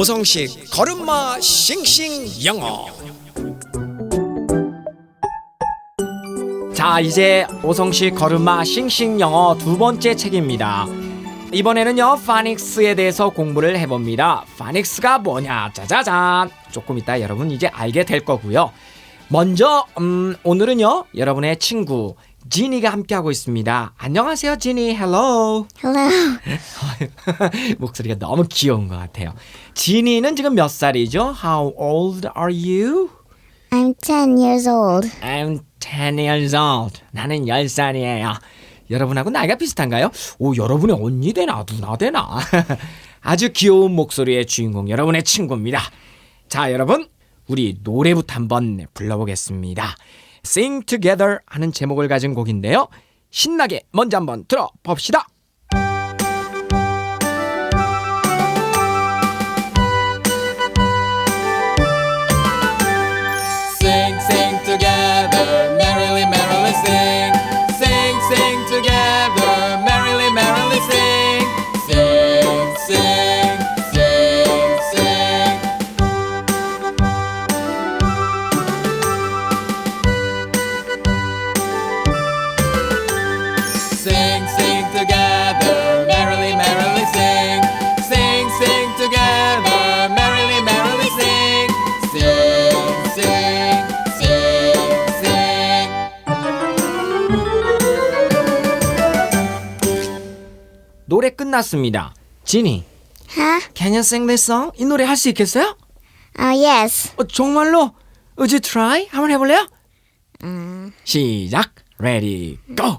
오성식 걸음마 싱싱 영어. 자 이제 오성식 걸음마 싱싱 영어 두 번째 책입니다. 이번에는요 파닉스에 대해서 공부를 해봅니다. 파닉스가 뭐냐? 짜자잔. 조금 이따 여러분 이제 알게 될 거고요. 먼저 음, 오늘은요 여러분의 친구 지니가 함께하고 있습니다 안녕하세요 지니 Hello. 목소리가 너무 귀여운 것 같아요. 지니는 지금 몇 살이죠? How old are you? I'm 10 years old. I'm 10 years old. 나는 10살이에요. 여러분하고 나이가 비슷한가요? 오, 여러분의 언니 되나 누나 되나? 아주 귀여운 목소리의 주인공 여러분의 친구입니다. 자, 여러분 우리 노래부터 한번 불러보겠습니다. Sing Together 하는 제목을 가진 곡인데요. 신나게 먼저 한번 들어봅시다. 노래 끝났습니다. 지니, Huh? can you sing this song? 이 노래 할 수 있겠어요? Oh, yes. 어, 정말로? Would you try? 한번 해볼래요? 시작. Ready, go.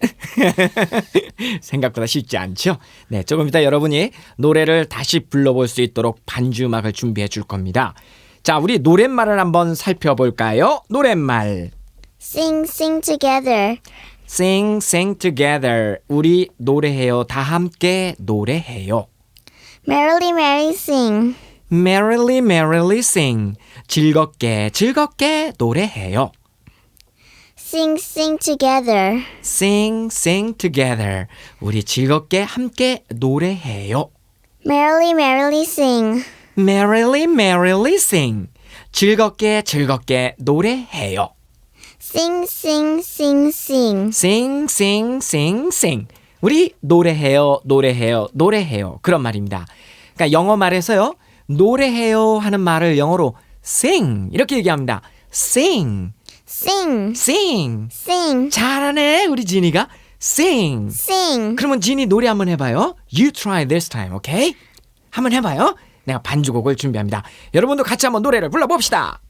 생각보다 쉽지 않죠? 네, 조금 이따 여러분이 노래를 다시 불러볼 수 있도록 반주 음악을 준비해 줄 겁니다. 자, 우리 노랫말을 한번 살펴볼까요? 노랫말. Sing, sing together. Sing, sing together. 우리 노래해요. 다 함께 노래해요. Merrily, merrily sing. Merrily, merrily sing. 즐겁게, 즐겁게 노래해요. Sing, sing together. Sing, sing together. 우리 즐겁게 함께 노래해요. Merrily, merrily sing. Merrily, merrily sing. 즐겁게, 즐겁게 노래해요. Sing, sing, sing, sing. Sing, sing, sing, sing. 우리 노래해요, 노래해요, 노래해요. 그런 말입니다. 그러니까 영어 말에서요. 노래해요 하는 말을 영어로 sing 이렇게 얘기합니다. sing, Sing, sing. sing, 잘하네, 우리 지니가. sing. sing. 그러면 지니 노래 한번 해 봐요. You try this time, okay? 한번 해 봐요. 내가 반주곡을 준비합니다. 여러분도 같이 한번 노래를 불러 봅시다.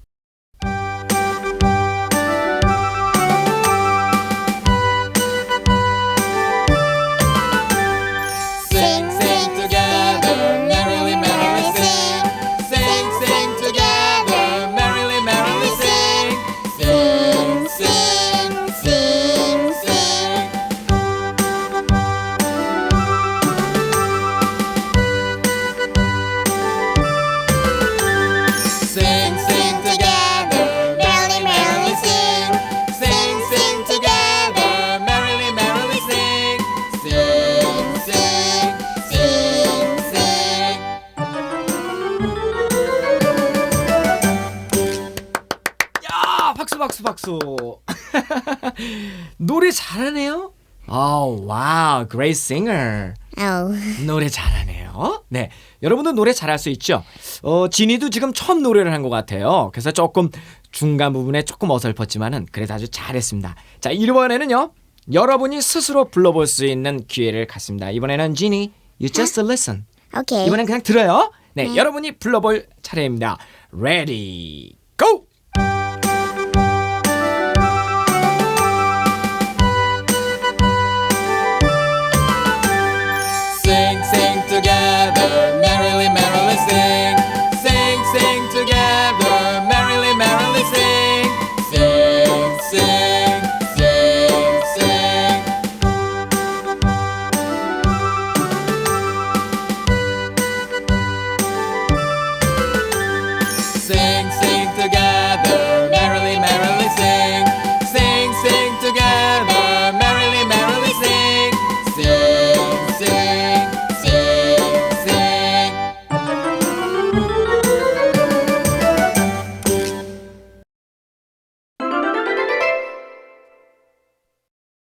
박수, 박수, 박수. 노래 잘하네요. 어, 와우, great singer. Oh. 노래 잘하네요. 네, 여러분도 노래 잘할 수 있죠. 어, 지니도 지금 처음 노래를 한 것 같아요. 그래서 조금 중간 부분에 조금 어설펐지만은 그래도 아주 잘했습니다. 자, 이번에는요. 여러분이 스스로 불러볼 수 있는 기회를 갖습니다. 이번에는 지니, you just listen. Okay. 이번엔 그냥 들어요. 네, 여러분이 불러볼 차례입니다. Ready, go.